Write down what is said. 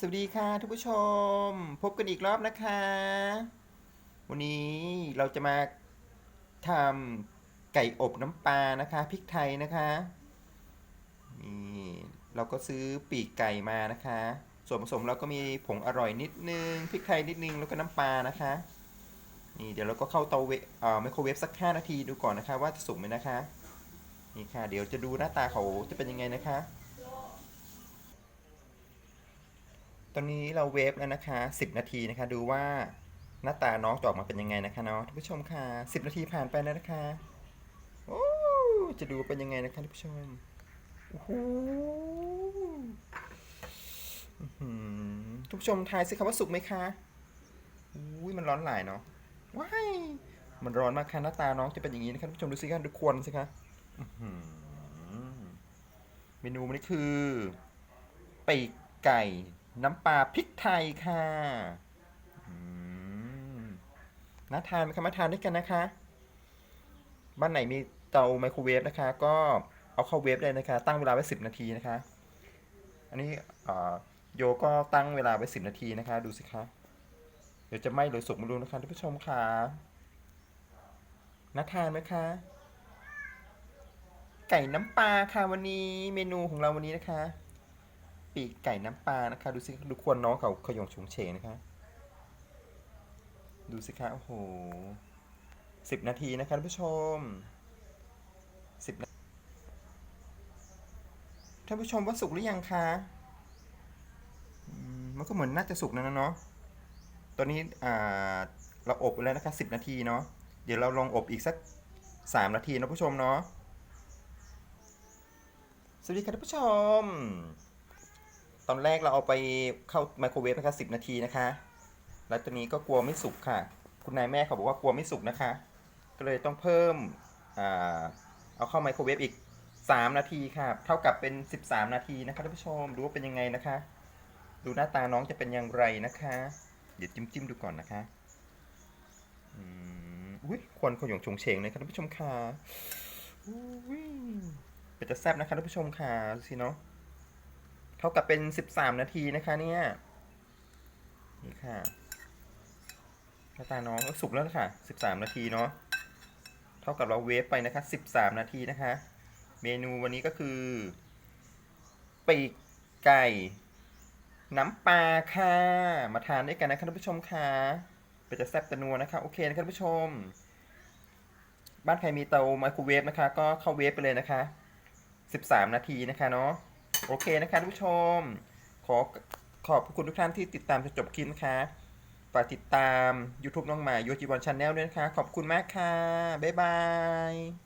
สวัสดีค่ะทุกผู้ชม พบกันอีกรอบนะคะ วันนี้เราจะมาทำไก่อบน้ำปลานะคะพริกไทยนะคะนี่เราก็ซื้อปีกไก่มานะคะ ส่วนผสมเราก็มีผงอร่อยนิดนึงพริกไทยนิดนึงแล้วก็น้ำปลานะคะนี่เดี๋ยวเราก็เข้าเตาเวเอ่อไมโครเวฟสัก 5 นาทีดูก่อนนะคะ ว่าจะสุกไหมนะคะนี่ค่ะ เดี๋ยวจะดูหน้าตาเขาจะเป็นยังไงนะคะ ตอนนี้เราเวฟแล้วนะคะ 10 นาทีนะคะ ดูว่าหน้าตาน้องจะออกมาเป็นยังไงนะคะเนาะท่านผู้ชมค่ะ 10 นาทีผ่านไปแล้วนะคะโอ้จะดูเป็นยังไงนะคะท่านผู้ชมโอ้โหท่านผู้ชมทายสิครับว่าสุกไหมคะอุ้ยมันร้อนหลายเนาะว้ายมันร้อนมากค่ะหน้าตาน้องจะเป็นอย่างนี้นะคะท่านผู้ชมดูสิคะดูควนสิคะเมนูวันนี้คือปีกไก่ น้ำปลาพริกไทยค่ะน่าทานไหมคะมาทานด้วยกันนะคะ บ้านไหนมีเตาไมโครเวฟนะคะ ก็เอาเข้าเวฟเลยนะคะ ตั้งเวลาไว้10นาทีนะคะ อันนี้โยก็ตั้งเวลาไว้10นาทีนะคะ ดูสิคะ เดี๋ยวจะไหม้หรือสุกไม่รู้นะคะท่านผู้ชมค่ะน่าทานไหมคะ ไก่น้ำปลาค่ะวันนี้เมนูของเราวันนี้นะคะ ปีกไก่น้ำปลานะคะ ดูสิดูควรน้องเขาขยงชงเฉงนะคะ ดูสิคะโอ้โหสิบนาทีนะคะท่านผู้ชมสิบนาท่านผู้ชมว่าสุกหรือยังคะมันก็เหมือนน่าจะสุกนะเนาะตอนนี้อ่าเราอบไปแล้วนะคะสิบนาทีเนาะเดี๋ยวเราลองอบอีกสักสามนาทีนะผู้ชมเนาะสวัสดีค่ะท่านผู้ชม ตอนแรกเราเอาไปเข้าไมโครเวฟนะคะสิบนาทีนะคะ แล้วตอนนี้ก็กลัวไม่สุกค่ะ คุณนายแม่เขาบอกว่ากลัวไม่สุกนะคะ ก็เลยต้องเพิ่มอเอาเข้าไมโครเวฟอีก 3 นาทีค่ะ เท่ากับเป็น 13 นาทีนะคะท่านผู้ชมดูว่าเป็นยังไงนะคะ ดูหน้าตาน้องจะเป็นอย่างไรนะคะ เดี๋ยวจิ้มจิ้มๆดูก่อนนะคะอืมอุ้ยควันขยงชงเฉงเลยค่ะท่านผู้ชมค่ะอุ้ยเป็นจะแซ่บนะคะท่านผู้ชมค่ะดูสิเนาะ เท่ากับเป็น 13 นาทีนะคะเนี่ยนี่ค่ะหน้าตาน้องก็สุกแล้วนะคะ13 นาทีเนาะเท่ากับเราเวฟไปนะคะ 13 นาทีนะคะ เมนูวันนี้ก็คือปีกไก่ น้ำปลาค่ะ มาทานด้วยกันนะคะท่านผู้ชมค่ะเป็นจะแซ่บตะนัวนะคะ โอเคนะคะท่านผู้ชม บ้านใครมีเตาไมโครเวฟนะคะ ก็เข้าเวฟไปเลยนะคะ 13 นาทีนะคะเนาะ โอเคนะคะทุกผู้ชม ขอขอบคุณทุกท่านที่ติดตามจนจบคลิปนะคะฝากติดตาม YouTube น้องหมาโยจิบอลชาแนลด้วยนะคะ ขอบคุณมากค่ะ บ๊ายบาย